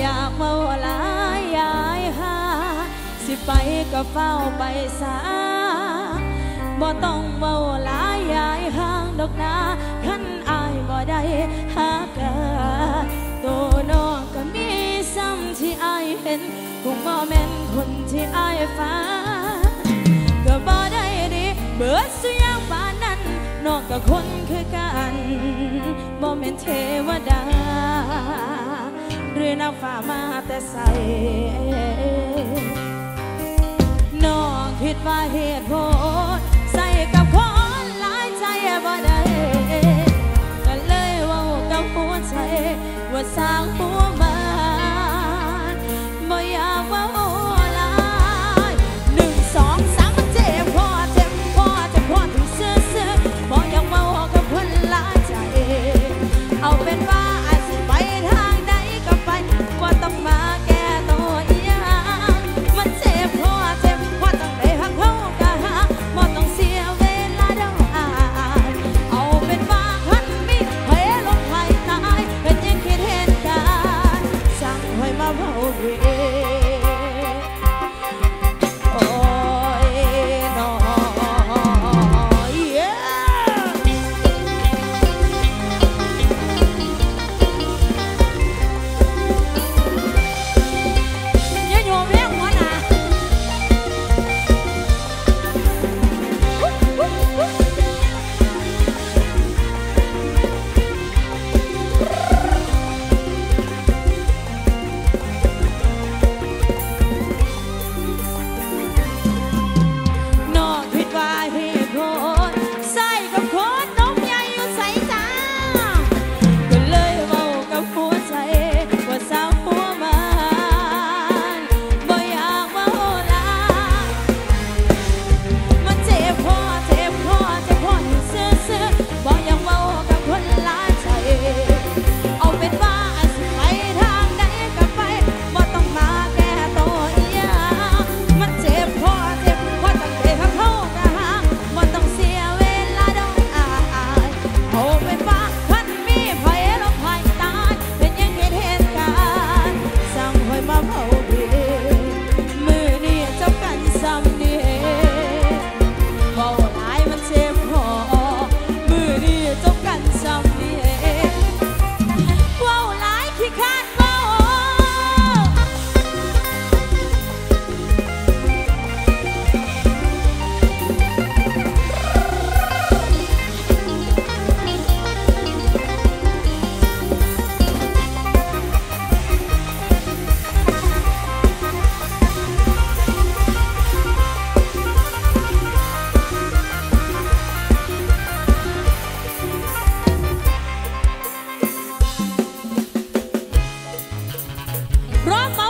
อยากเมาหลายยายหาสิไปก็เฝ้าไปสาบ่ต้องเมาหลายยายห้างดอกนาขันอายบ่ได้หากะตัวน้องก็มีซ้ำที่อายเห็นคงบ่แม่นคนที่อายฟ้าก็บ่ได้ดีเบิดสุยังปานนั้นนอกกับคนคือกันบ่แม่นเทวดา น้ำฝ่ามาแต่ใสน้องคิดว่าเหตุผลใส่กับคนหลายใจบ่ได้ก็เลยว่ากับหัวใจว่าสร้างหัว prova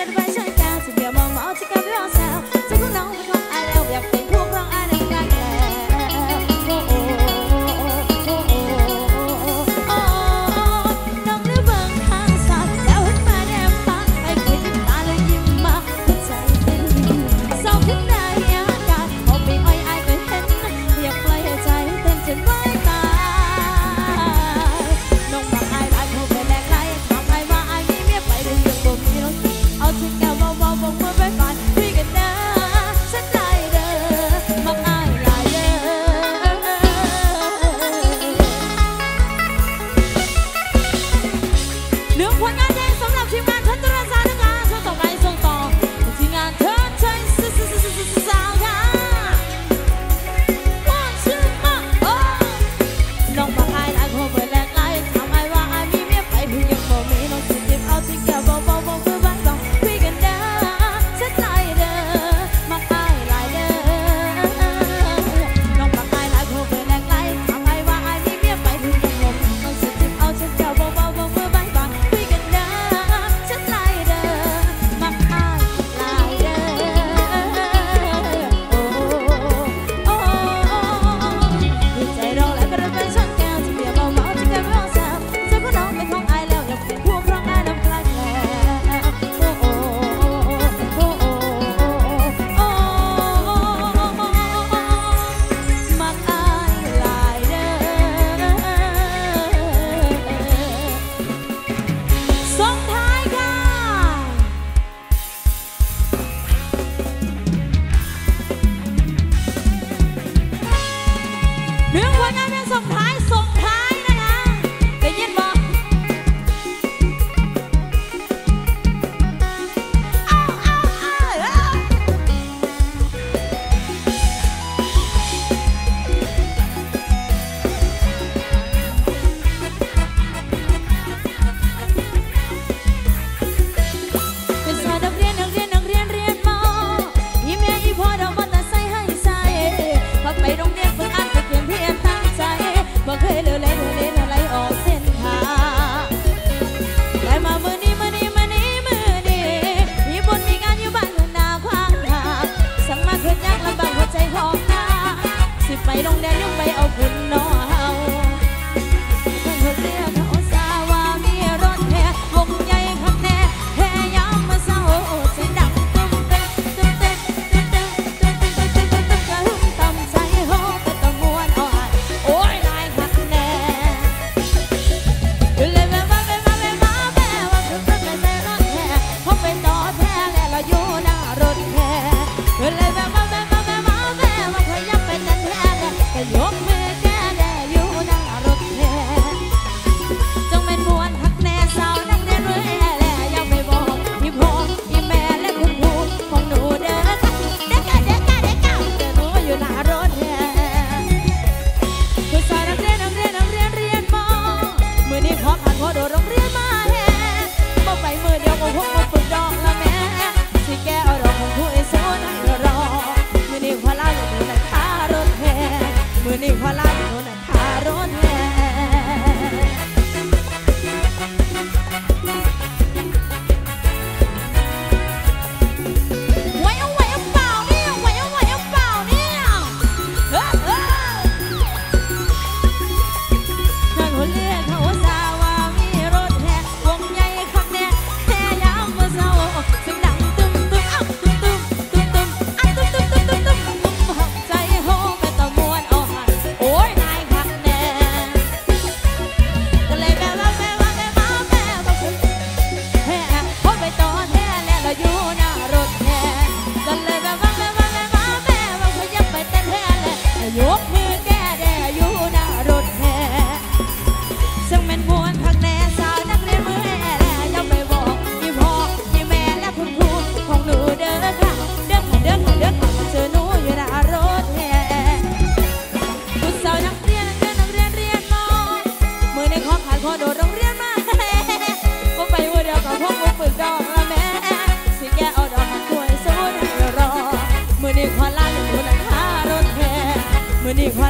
那个白衬衫，随便摸摸，只敢不要笑，这个脑袋。送台送 mamá. มื่อนี้ขอลา